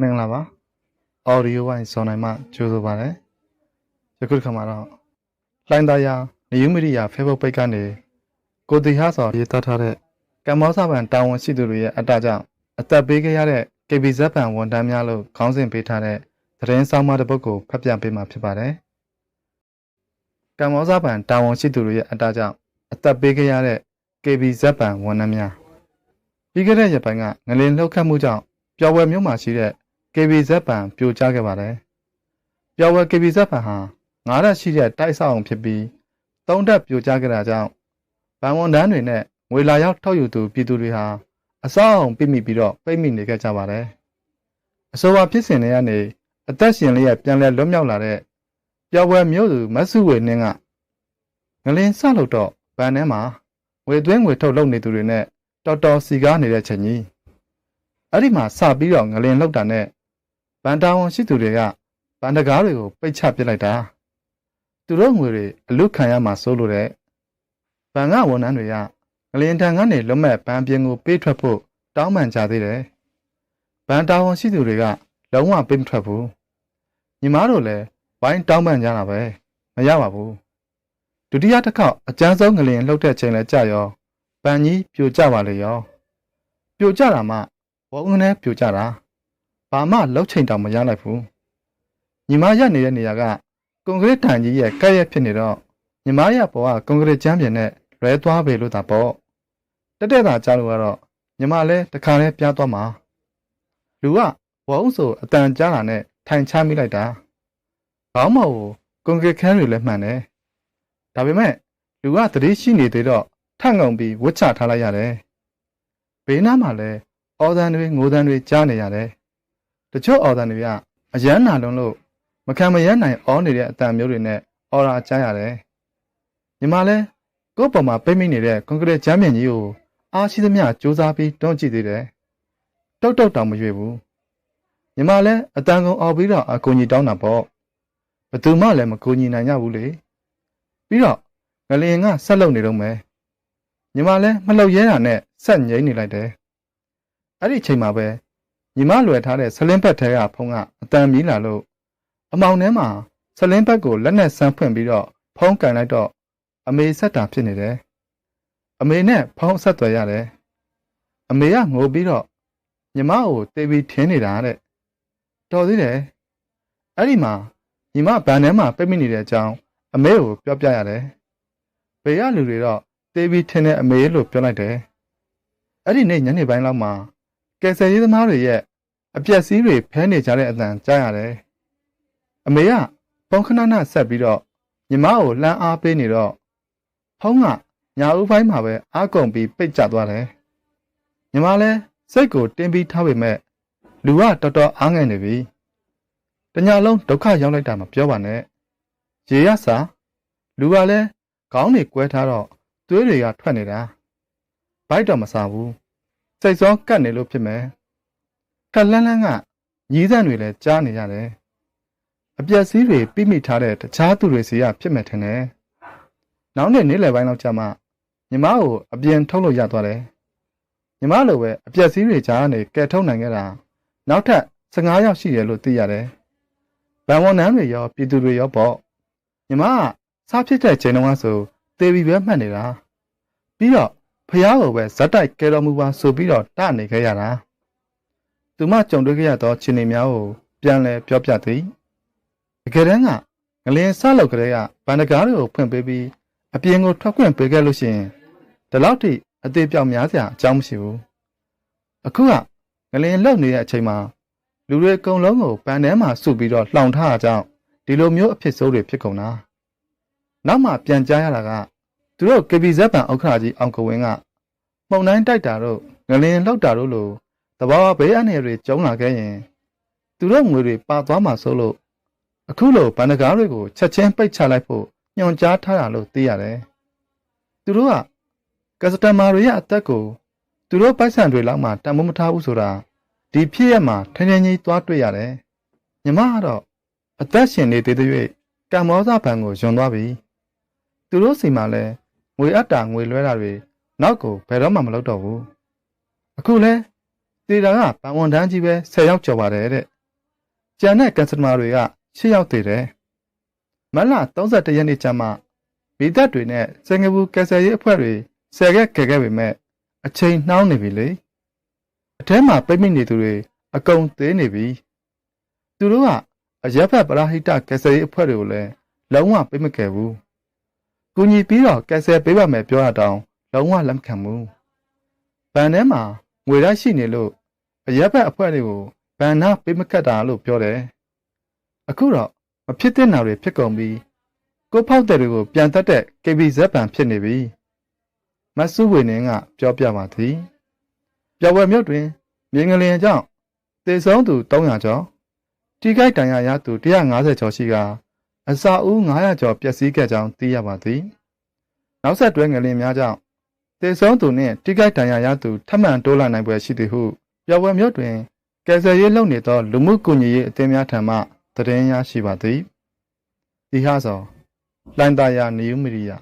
မင်္ဂလာပါ audio ဝိုင်းစောနိုင်မှကြိုဆိုပါရစေယခုတစ်ခါမှာတော့လှိုင်းသားရနယူးမီဒီယာ Facebook page ကနေကိုတီဟာဆော်ရေးသားထားတဲ့ကမ္ဘောဇဗန်တာဝန်ရှိသူတွေရဲ့အတ္တကြောင့်အသက်ပေးခဲ့ရတဲ့ KBZ ဗန်ဝန်ထမ်းများလို့ခေါင်းစဉ်ပေးထားတဲ့သတင်းဆောင်မတစ်ပုဒ်ကိုဖတ်ပြပေးမှာဖြစ်ပါတယ်ကမ္ဘောဇဗန်တာဝန်ရှိသူတွေရဲ့အတ္တကြောင့်အသက်ပေးခဲ့ရတဲ့ KBZ ဗန်ဝန်ထမ်းများပြီးခဲ့တဲ့ရက်ပိုင်းကငလင်လှုပ်ခတ်မှုကြောင့်ပျော်ဝယ်မြို့မှာရှိတဲ့ KBZ ပံပြိုကျခဲ့ပါတယ်။ပျော်ဝယ် KBZ ပံဟာငါးရက်ရှိတဲ့တိုက်ဆောက်အောင်ဖြစ်ပြီးသုံးတက်ပြိုကျခဲ့တာကြောင့်ဗန်ဝန်တန်းတွေနဲ့ငွေလာရောက်ထောက်ယူသူပြည်သူတွေဟာအဆောက်အုံပြိမိပြီးတော့ပိတ်မိနေခဲ့ကြပါတယ်။အဆိုပါဖြစ်စဉ်တွေကနေအသက်ရှင်လျက်ပြန်လည်လွတ်မြောက်လာတဲ့ပျော်ဝယ်မြို့သူမဆုဝေနှင်းကငလင်းဆလို့တော့ဗန်ထဲမှာငွေသွင်းငွေထုတ်လုပ်နေသူတွေနဲ့တော်တော်စီကားနေတဲ့ချိန်ကြီးအဲ့ဒီမှာစပြီးတော့ငလင်လောက်တာနဲ့ ဗန်တာဝန်ရှိသူတွေကဗန်တကားတွေကိုပိတ်ချပစ်လိုက်တာသူတို့ငွေတွေအလုခံရမှာစိုးလို့တဲ့ဗန်ကဝန်ထမ်းတွေကငလင်တန်ကနေလွတ်မဲ့ဗန်ပြင်းကိုပေးထွက်ဖို့တောင်းပန်ကြသေးတယ်ဗန်တာဝန်ရှိသူတွေကလုံးဝပေးမထွက်ဘူးညီမတို့လည်းဝိုင်းတောင်းပန်ကြတာပဲမရပါဘူးဒုတိယတစ်ခေါက်အကျန်းဆုံးငလင်လှုပ်တဲ့ချိန်လဲကြာရောဗန်ကြီးပြိုကျပါလေရောပြိုကျတာမှဝုန်းနဲ့ပြိုကျတာ ဘာမှလှုပ်ချိန်တောင်မရလိုက်ဘူးညီမရက်နေတဲ့နေရာကကွန်ကရစ်တန်ကြီးရဲ့ကဲ့ရဲ့ဖြစ်နေတော့ညီမရပေါ်ကကွန်ကရစ်ကျမ်းပြင်နဲ့လွဲသွားပေလို့သာပေါ့တက်တဲ့သာကြားလို့ကတော့ညီမလည်းတခါလဲပြားသွားမှာလူကဝုန်းဆိုအတန်ကြားတာနဲ့ထိုင်ချမိလိုက်တာဘောင်းမော်ကိုကွန်ကရစ်ခန်းတွေလည်းမှန်တယ်ဒါပေမဲ့လူကသတိရှိနေသေးတော့ထန့်ငုံပြီးဝတ်ချထားလိုက်ရတယ်ဘေးနားမှာလည်းအော်တန်တွေငိုတန်တွေကြားနေရတယ် တချို့အော်တန်တွေကအရန်နာလုံးလို့မခံမရနိုင်အောနေတဲ့အတန်မျိုးတွေနဲ့အော်ရာကြားရတယ်ညီမလည်းကိုယ့်ပေါ်မှာပိတ်မိနေတဲ့ကွန်ကရစ်ချမ်းမြင်ကြီးကိုအားရှိသမျှစူးစမ်းပြီးတွန်းကြည့်သေးတယ်တုတ်တုတ်တောင်မရွေဘူးညီမလည်းအတန်ကုန်အော်ပြီးတော့အကူကြီးတောင်းတာပေါ့ဘသူမှလည်းမကူညီနိုင်ကြဘူးလေပြီးတော့ငလျင်ကဆက်လုပ်နေတော့မယ်ညီမလည်းမလှုပ်ရဲတာနဲ့ဆက်ငိမ့်နေလိုက်တယ်အဲ့ဒီအချိန်မှာပဲ ညီမလွယ်ထားတဲ့ဆလင်းဘက်ထဲကဖုံးကအတန်မီးလာလို့အမောင်ထဲမှာဆလင်းဘက်ကိုလက်နဲ့ဆန်းဖွင့်ပြီးတော့ဖုံးကန်လိုက်တော့အမေဆက်တာဖြစ်နေတယ်အမေနဲ့ဖုံးဆက်သွယ်ရတယ်အမေကငိုပြီးတော့ညီမကိုတေးပြီးထင်းနေတာတဲ့တော်သေးတယ်အဲ့ဒီမှာညီမဗန်ထဲမှာပိတ်မိနေတဲ့အကြောင်းအမေကိုပြောပြရတယ်ဘေးကလူတွေတော့တေးပြီးထင်းတဲ့အမေလို့ပြောလိုက်တယ်အဲ့ဒီနေ့ညနေပိုင်းလောက်မှာ ကယ်ဆယ်ရေးသမားတွေရဲ့အပြက်စီးတွေဖဲနေကြတဲ့အတန်ကြားရတယ်။အမေကဖုန်းခဏခဏဆက်ပြီးတော့ညီမကိုလှမ်းအားပေးနေတော့ဖုန်းကညာဦးပိုင်းမှာပဲအားကုန်ပြီးပိတ်ကျသွားတယ်။ညီမလည်းစိတ်ကိုတင်းပြီးထားပေမဲ့လူကတော်တော်အားငယ်နေပြီ။တညာလုံးဒုက္ခရောက်လိုက်တာမပြောပါနဲ့။ရေရစာလူကလည်းခေါင်းတွေကွဲထားတော့သွေးတွေကထွက်နေတာ။ဘိုက်တော့မစားဘူး။ စိတ်စောကတ်နေလို့ဖြစ်မယ်။ခက်လန်းလန်းကညီးစံတွေလည်းကြားနေရတယ်။အပြက်စီးတွေပြိမိထားတဲ့တခြားသူတွေစီကဖြစ်မဲ့ထင်တယ်။နောက်နေ့နေ့လယ်ပိုင်းလောက်ကျမှညီမကိုအပြင်ထုတ်လို့ရသွားတယ်။ညီမလိုပဲအပြက်စီးတွေကြားကနေကယ်ထုတ်နိုင်ခဲ့တာနောက်ထပ်15ယောက်ရှိတယ်လို့သိရတယ်။ဗန်ဝန်နန်းတွေရောပြည်သူတွေရောပေါ့။ညီမကစားဖြစ်တဲ့ချိန်တုန်းကဆိုတေဘီပဲမှတ်နေတာ။ပြီးတော့ ဖះကိုပဲဇက်တိုက်ကဲတော်မူပါဆိုပြီးတော့တနေခဲ့ရတာသူမကြုံတွေ့ခဲ့ရသောခြေနေများကိုပြန်လဲပြောပြသည်တကယ်တမ်းကငလင်းဆလောက်ကလေးကဗန္ဒကားတွေကိုဖွင့်ပေးပြီးအပြင်ကိုထွက်ခွင့်ပေးခဲ့လို့ရှိရင်ဒီလောက်ထိအသေးပြောင်များစရာအကြောင်းမရှိဘူးအခုကငလင်းလောက်နေတဲ့အချိန်မှာလူတွေအကုန်လုံးကိုပန်ထဲမှာစုပြီးတော့လှောင်ထားတာကြောင့်ဒီလိုမျိုးအဖြစ်ဆိုးတွေဖြစ်ကုန်တာနောက်မှပြန်ကြားရတာက သူတို့ KBZ ပန်ဥက္ခရာကြီးအောင်ကဝင်းကမှုန်တိုင်းတိုက်တာတို့ငလင်လောက်တာတို့လိုတဘာဝဘေးအန္တရာယ်တွေကျုံလာခဲ့ရင်သူတို့ငွေတွေပါသွားမှာစိုးလို့အခုလိုဗန္ဒကားတွေကိုချက်ချင်းပိတ်ချလိုက်ဖို့ညွှန်ကြားထားတာလို့သိရတယ်။သူတို့ကကစတမာတွေရဲ့အသက်ကိုသူတို့ပိုက်ဆံတွေလောက်မှတန်ဖိုးမထားဘူးဆိုတာဒီဖြစ်ရမှာထင်းထင်းကြီးသွားတွေ့ရတယ်။ညီမကတော့အသက်ရှင်နေသေးသေး၍ကံမောဇဘဏ်ကိုယွန်သွားပြီ။သူတို့စီမှာလည်း ငွေအပ်တာငွေလွှဲတာတွေနောက်ကိုဘယ်တော့မှမလုပ်တော့ဘူးအခုလဲတတေတာကဗန်ဝန်တန်းကြီးပဲ10ယောက်ကျော်ပါတယ်တဲ့ကျန်တဲ့ကန်စတမာတွေက6ယောက်သေးတယ်မတ်လ31ရက်နေ့ကျမှမိသက်တွေနဲ့စင်ကာပူကယ်ဆယ်ရေးအဖွဲ့တွေဆယ်ခဲ့ခဲ့ခဲ့ပေမဲ့အချိန်နှောင်းနေပြီလေအထဲမှာပိတ်မိနေသူတွေအကုန်သေးနေပြီသူတို့ကအရက်ဖက်ပရာဟိတကယ်ဆယ်ရေးအဖွဲ့တွေကိုလည်းလုံးဝပိတ်မခဲ့ဘူး ကူညီပြီးတော့ကယ်ဆယ်ပေးပါမယ်ပြောရတောင်လုံးဝလက်မခံဘူးဗန်ထဲမှာငွေရရှိနေလို့အရက်ဖက်အဖွဲ့တွေကိုဗန်နာပိတ်မကတ်တာလို့ပြောတယ်အခုတော့မဖြစ်တဲ့နာတွေဖြစ်ကုန်ပြီးကိုဖောက်တဲ့တွေကိုပြန်တတ်တဲ့ KBZ ဗန်ဖြစ်နေပြီမဆူဝေနင်းကပြောပြပါသည်ပြဝဲမြို့တွင်မြေငလျင်ကြောင့်သေဆုံးသူ300ကျော်တိခိုက်တန်ရာရသူ150ကျော်ရှိက အစာဦး900ကျော်ပျက်စီးခဲ့ကြောင်းသိရပါသည်နောက်ဆက်တွဲငလျင်များကြောင့်သေဆုံးသူနှင့်တိခိုက်တန်ရာရသူထပ်မံတိုးလာနိုင်ပွဲရှိသည်ဟုပြဝဲမြို့တွင်ကယ်ဆယ်ရေးလုပ်နေသောလူမှုကူညီရေးအသင်းများထံမှသတင်းရရှိပါသည်ဒီဟာဆိုလိုင်တာယာနေဦးမီဒီယာ